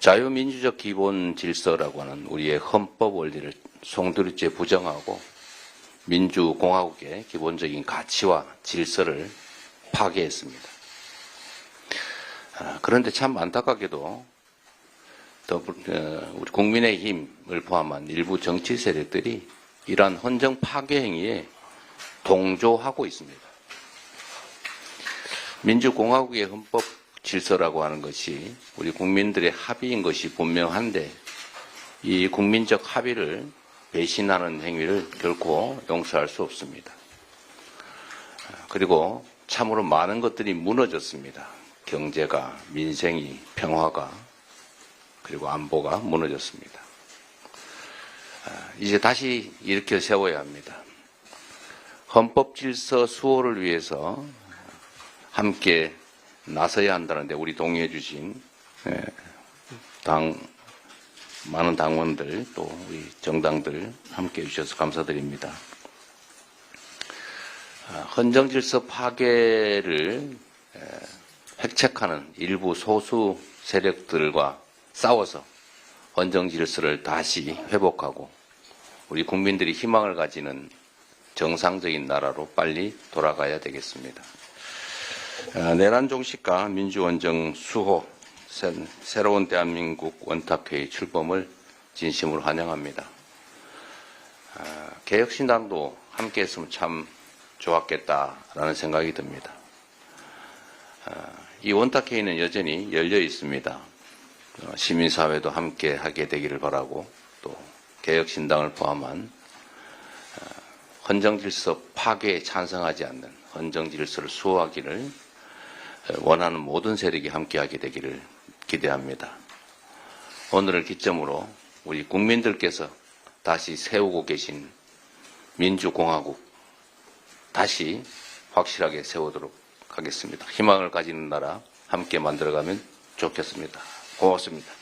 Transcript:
자유민주적 기본 질서라고 하는 우리의 헌법 원리를 송두리째 부정하고 민주공화국의 기본적인 가치와 질서를 파괴했습니다. 아, 그런데 참 안타깝게도 어, 우리 국민의힘을 포함한 일부 정치 세력들이 이러한 헌정 파괴 행위에 동조하고 있습니다. 민주공화국의 헌법 질서라고 하는 것이 우리 국민들의 합의인 것이 분명한데 이 국민적 합의를 배신하는 행위를 결코 용서할 수 없습니다. 그리고 참으로 많은 것들이 무너졌습니다. 경제가, 민생이, 평화가, 그리고 안보가 무너졌습니다. 아, 이제 다시 일으켜 세워야 합니다. 헌법 질서 수호를 위해서 함께 나서야 한다는데 우리 동의해 주신 예, 당 많은 당원들 또 우리 정당들 함께 해 주셔서 감사드립니다. 아, 헌정 질서 파괴를 에, 획책하는 일부 소수 세력들과 싸워서 헌정 질서를 다시 회복하고 우리 국민들이 희망을 가지는 정상적인 나라로 빨리 돌아가야 되겠습니다. 아, 내란 종식과 민주원정 수호 새- 새로운 대한민국 원탁회의 출범을 진심으로 환영합니다. 아, 개혁신당도 함께 했으면 참 좋았겠다라는 생각이 듭니다. 아, 이 원탁회의는 여전히 열려 있습니다. 어, 시민사회도 함께 하게 되기를 바라고 또 개혁신당을 포함한 어, 헌정질서 파괴에 찬성하지 않는 헌정질서를 수호하기를 어, 원하는 모든 세력이 함께하게 되기를 기대합니다. 오늘을 기점으로 우리 국민들께서 다시 세우고 계신 민주공화국 다시 확실하게 세우도록 하겠습니다. 희망을 가지는 나라 함께 만들어가면 좋겠습니다. 고맙습니다.